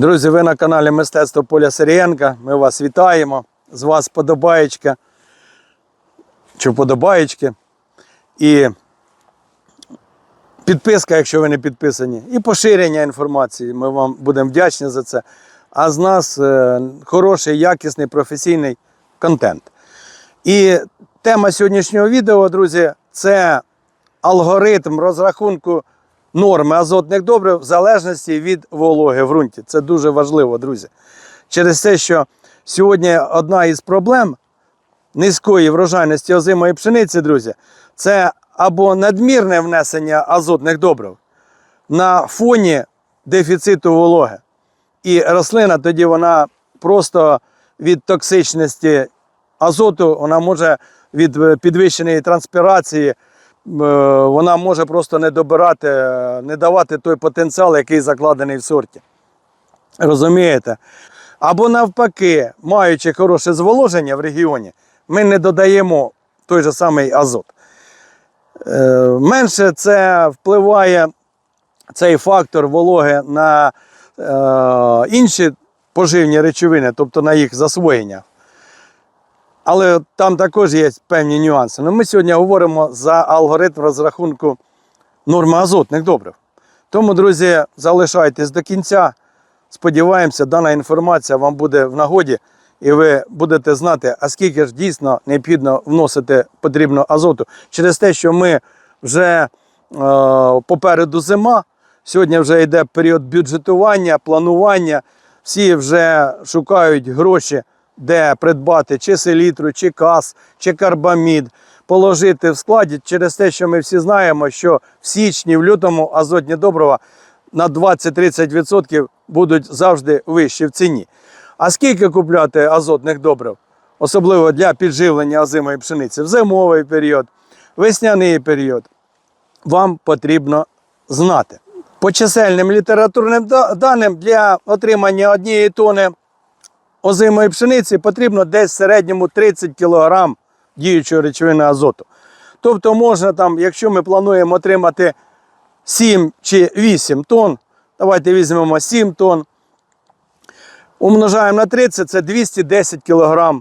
Друзі, ви на каналі Мистецтво Поля Сирієнка. Ми вас вітаємо. З вас подобаєчка чи подобаєчки. І підписка, якщо ви не підписані, і поширення інформації. Ми вам будемо вдячні за це. А з нас е, хороший, якісний, професійний контент. І тема сьогоднішнього відео, друзі, це алгоритм розрахунку норми азотних добрив в залежності від вологи в ґрунті. Це дуже важливо, друзі. Через те, що сьогодні одна із проблем низької врожайності озимої пшениці, друзі, це або надмірне внесення азотних добрив на фоні дефіциту вологи. І рослина тоді вона просто від токсичності азоту, вона може від е, підвищеної транспірації, вона може просто не добирати, е, не давати той потенціал, який закладений в сорті. Розумієте? Або навпаки, маючи хороше зволоження в регіоні, ми не додаємо той же самий азот. Е, Менше це впливає цей фактор вологи на е, інші поживні речовини, тобто на їх засвоєння. Але там також є певні нюанси. Ну, ми сьогодні говоримо за алгоритм розрахунку норми азотних добрив. Тому, друзі, залишайтесь до кінця. Сподіваємося, дана інформація вам буде в нагоді, і ви будете знати, а скільки ж дійсно необхідно вносити потрібно азоту. Через те, що ми вже е, попереду зима, сьогодні вже йде період бюджетування, планування. Всі вже шукають гроші, де придбати чи селітру, чи кас, чи карбамід, положити в складі через те, що ми всі знаємо, що в січні, в лютому азотні добрива на 20-30% будуть завжди вищі в ціні. А скільки купляти азотних добрив, особливо для підживлення озимої пшениці в зимовий період, весняний період, вам потрібно знати. По чисельним літературним даним для отримання однієї тони озимої пшениці потрібно десь в середньому 30 кг діючої речовини азоту. Тобто можна там, якщо ми плануємо отримати 7 чи 8 тонн, давайте візьмемо 7 тонн, умножаємо на 30, це 210 кг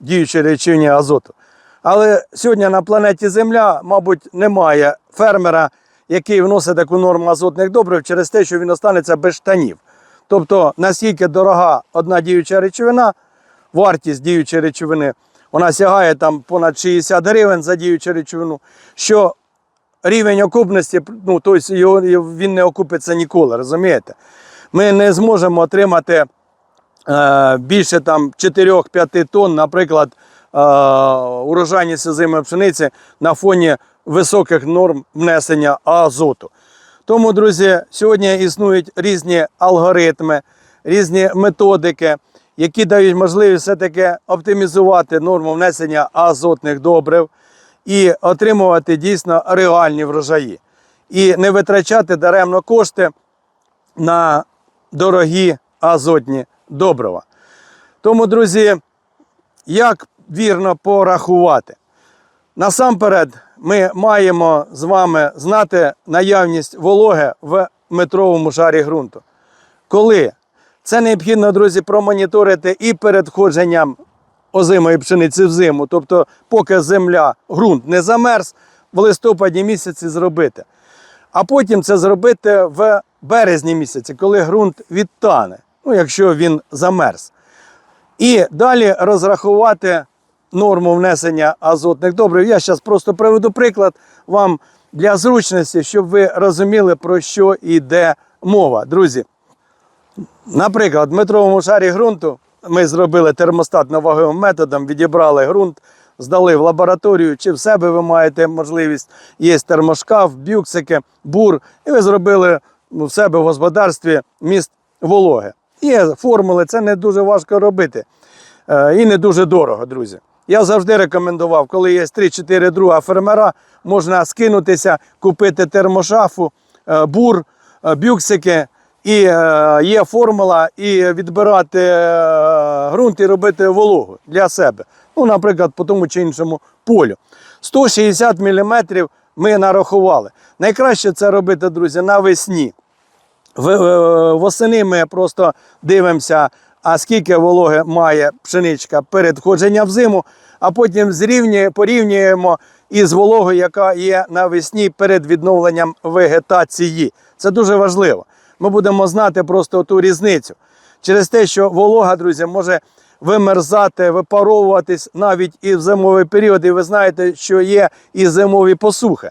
діючої речовини азоту. Але сьогодні на планеті Земля, мабуть, немає фермера, який вносить таку норму азотних добрив через те, що він останеться без штанів. Тобто, наскільки дорога одна діюча речовина, вартість діючої речовини, вона сягає там понад 60 гривень за діючу речовину, що рівень окупності, ну, тобто його, він не окупиться ніколи, розумієте? Ми не зможемо отримати е, більше там 4-5 тонн, наприклад, е, урожайність озимої пшениці на фоні високих норм внесення азоту. Тому, друзі, сьогодні існують різні алгоритми, різні методики, які дають можливість все-таки оптимізувати норму внесення азотних добрив і отримувати дійсно реальні врожаї. І не витрачати даремно кошти на дорогі азотні добрива. Тому, друзі, як вірно порахувати? Насамперед, ми маємо з вами знати наявність вологи в метровому шарі ґрунту. Коли це необхідно, друзі, промоніторити і перед входженням озимої пшениці в зиму, тобто, поки земля, ґрунт не замерз, в листопаді місяці зробити. А потім це зробити в березні місяці, коли ґрунт відтане, ну, якщо він замерз. І далі розрахувати норму внесення азотних добрив. Я зараз просто приведу приклад вам для зручності, щоб ви розуміли, про що йде мова. Друзі, наприклад, в метровому шарі ґрунту ми зробили термостатно-ваговим методом, відібрали ґрунт, здали в лабораторію, чи в себе ви маєте можливість, є термошкаф, бюксики, бур, і ви зробили в себе в господарстві міст вологи. Є формули, це не дуже важко робити. Е, І не дуже дорого, друзі. Я завжди рекомендував, коли є 3-4 друга фермера, можна скинутися, купити термошафу, е, бур, е, бюксики, і е, є формула, і відбирати ґрунт і робити вологу для себе. Ну, наприклад, по тому чи іншому полю. 160 мм ми нарахували. Найкраще це робити, друзі, навесні. Восени ми просто дивимося, а скільки вологи має пшеничка перед входженням в зиму, а потім зрівнює, порівнюємо із вологою, яка є навесні перед відновленням вегетації. Це дуже важливо. Ми будемо знати просто ту різницю. Через те, що волога, друзі, може вимерзати, випаровуватись навіть і в зимовий період. І ви знаєте, що є і зимові посухи.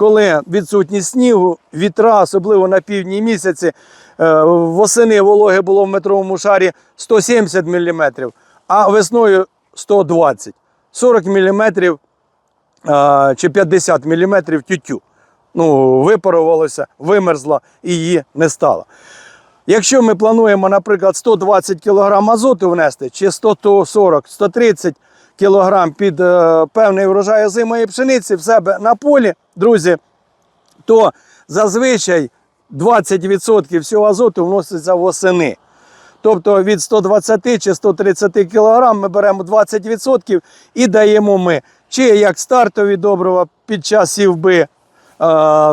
Коли відсутність снігу, вітра, особливо на півдні місяці, е, восени вологи було в метровому шарі 170 мм, а весною 120 40 мм чи 50 мм тютю. Ну, випарувалося, вимерзло і її не стало. Якщо ми плануємо, наприклад, 120 кг азоту внести, чи 140-130 кг під е, певний врожай озимої пшениці в себе на полі, друзі, то зазвичай 20% всього азоту вноситься восени. Тобто від 120 чи 130 кг ми беремо 20% і даємо ми чи як стартові добрива під час сівби е,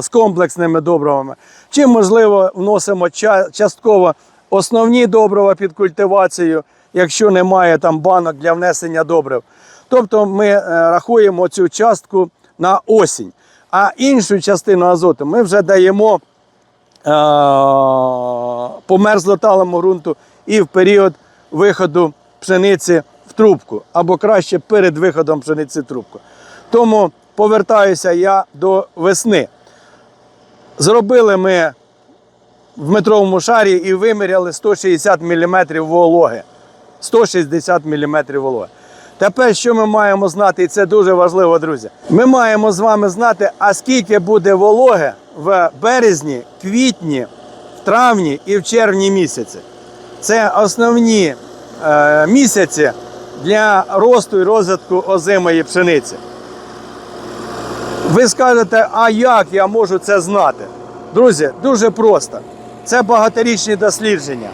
з комплексними добривами, чи, можливо, вносимо ча- частково основні добрива під культивацію, якщо немає там банок для внесення добрив. Тобто ми е, рахуємо цю частку на осінь. А іншу частину азоту ми вже даємо е, по мерзлоталому ґрунту і в період виходу пшениці в трубку, або краще перед виходом пшениці в трубку. Тому повертаюся я до весни. Зробили ми в метровому шарі і виміряли 160 мм вологи. 160 мм вологи. Тепер що ми маємо знати, і це дуже важливо, друзі. Ми маємо з вами знати, а скільки буде вологи в березні, квітні, в травні і в червні місяці. Це основні е, місяці для росту і розвитку озимої пшениці. Ви скажете, а як я можу це знати? Друзі, дуже просто. Це багаторічні дослідження.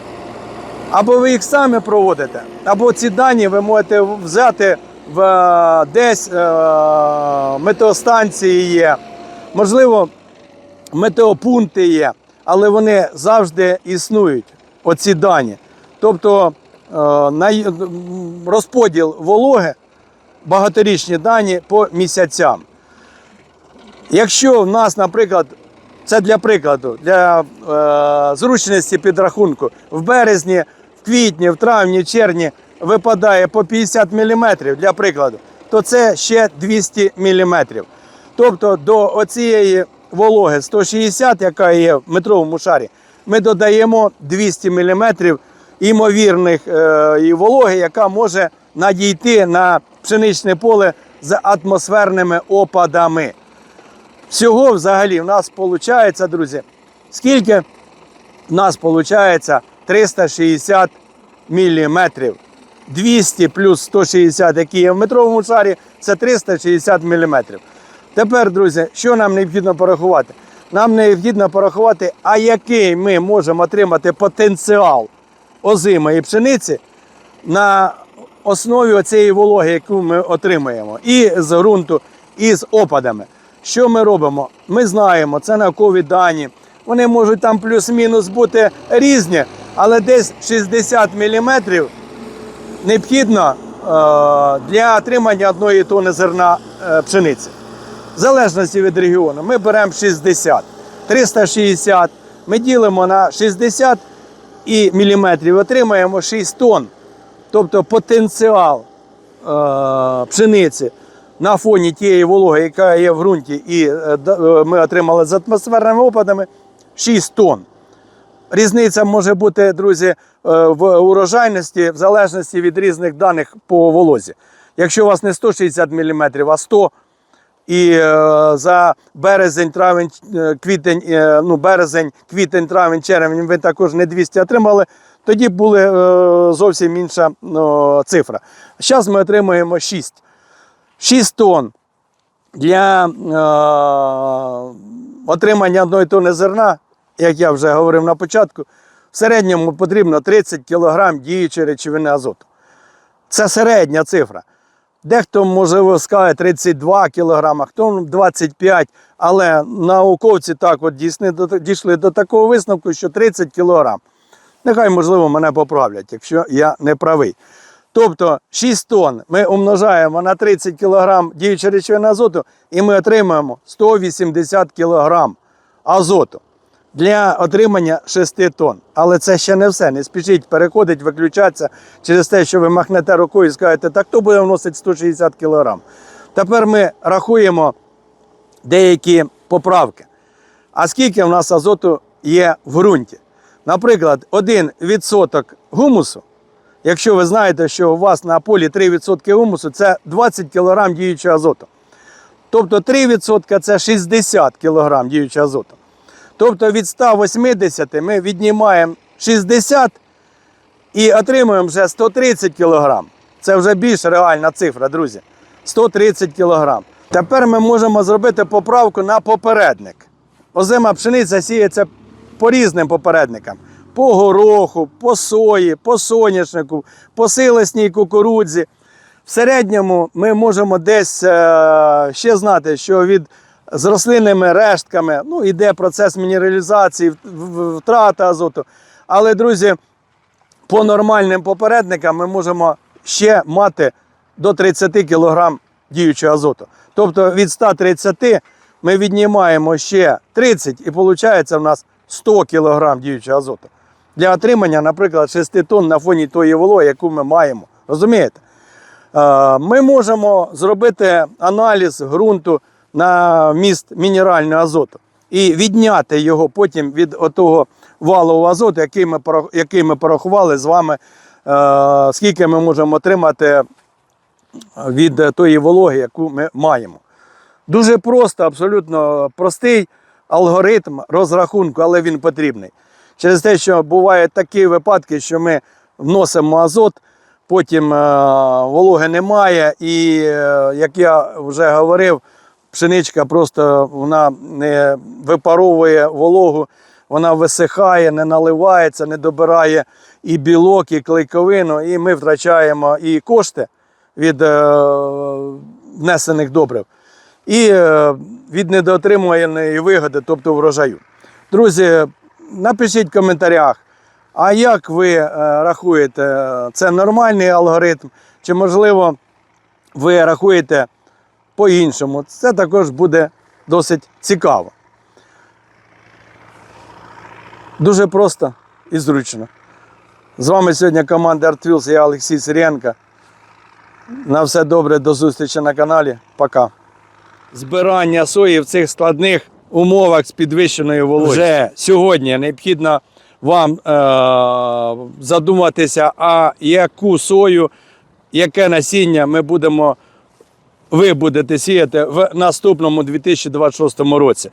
Або ви їх самі проводите, або ці дані ви можете взяти в е, десь е, метеостанції є, можливо, метеопункти є, але вони завжди існують, оці дані. Тобто е, розподіл вологи, багаторічні дані по місяцям. Якщо в нас, наприклад, це для прикладу, для е, зручності підрахунку, в березні, квітні, в травні, в червні випадає по 50 мм, для прикладу, то це ще 200 мм. Тобто до оцієї вологи 160, яка є в метровому шарі, ми додаємо 200 мм імовірних е, вологи, яка може надійти на пшеничне поле з атмосферними опадами. Всього взагалі в нас виходить, друзі, скільки? В нас виходить 360 міліметрів. 200 плюс 160, які є в метровому шарі, це 360 міліметрів. Тепер, друзі, що нам необхідно порахувати? Нам необхідно порахувати, а який ми можемо отримати потенціал озимої пшениці на основі цієї вологи, яку ми отримаємо, і з ґрунту, і з опадами. Що ми робимо? Ми знаємо, це наукові дані. Вони можуть там плюс-мінус бути різні, але десь 60 мм необхідно е, для отримання одної тони зерна е, пшениці. В залежності від регіону, ми беремо 60, 360, ми ділимо на 60 і міліметрів, отримаємо 6 тонн. Тобто потенціал е, пшениці на фоні тієї вологи, яка є в ґрунті, і е, ми отримали з атмосферними опадами 6 тонн. Різниця може бути, друзі, е, в урожайності в залежності від різних даних по волозі. Якщо у вас не 160 мм, а 100 і е, за березень, травень, е, квітень, ну, березень, квітень, травень, червень ви також не 200 отримали, тоді була зовсім інша ну, цифра. Зараз ми отримуємо 6. 6 тонн для е, отримання одної тонни зерна, як я вже говорив на початку, в середньому потрібно 30 кг діючої речовини азоту. Це середня цифра. Дехто, можливо, скаже 32 кг, хто 25 але науковці так от дійшли до такого висновку, що 30 кг. Нехай, можливо, мене поправлять, якщо я не правий. Тобто 6 тонн ми умножаємо на 30 кг діючої речовини азоту, і ми отримаємо 180 кг азоту для отримання 6 тонн. Але це ще не все. Не спішіть переходить, виключатися через те, що ви махнете рукою і скажете, так хто буде вносити 160 кг. Тепер ми рахуємо деякі поправки. А скільки в нас азоту є в ґрунті? Наприклад, 1% гумусу, якщо ви знаєте, що у вас на полі 3% гумусу, це 20 кг діючого азоту. Тобто 3% це 60 кг діючого азоту. Тобто від 180 ми віднімаємо 60 і отримуємо вже 130 кг. Це вже більш реальна цифра, друзі. 130 кг. Тепер ми можемо зробити поправку на попередник. Озима пшениця сіється по різним попередникам: по гороху, по сої, по соняшнику, по силосній кукурудзі. В середньому ми можемо десь е, ще знати, що від з рослинними рештками ну, йде процес мінералізації, втрата азоту. Але, друзі, по нормальним попередникам ми можемо ще мати до 30 кг діючого азоту. Тобто від 130 ми віднімаємо ще 30 і виходить в нас 100 кг діючого азоту. Для отримання, наприклад, 6 тонн на фоні тої вологи, яку ми маємо. Розумієте? Е, Ми можемо зробити аналіз ґрунту на міст мінерального азоту і відняти його потім від того валового азоту, який ми, який ми порахували з вами, е, скільки ми можемо отримати від е, тої вологи, яку ми маємо. Дуже просто, абсолютно простий алгоритм розрахунку, але він потрібний. Через те, що бувають такі випадки, що ми вносимо азот, потім е, вологи немає, і, е, як я вже говорив, пшеничка просто вона не випаровує вологу, вона висихає, не наливається, не добирає і білок, і клейковину, і ми втрачаємо і кошти від е, внесених добрив, і е, від недоотримуваної вигоди, тобто врожаю. Друзі, напишіть в коментарях, а як ви е, рахуєте, це нормальний алгоритм, чи можливо ви рахуєте по-іншому? Це також буде досить цікаво. Дуже просто і зручно. З вами сьогодні команда ArtWheels, я Олексій Сиренко. На все добре, до зустрічі на каналі. Пока. Збирання сої в цих складних умовах з підвищеною вологістю. Вже сьогодні необхідно вам е- задуматися, а яку сою, яке насіння ми будемо, ви будете сіяти в наступному 2026 році.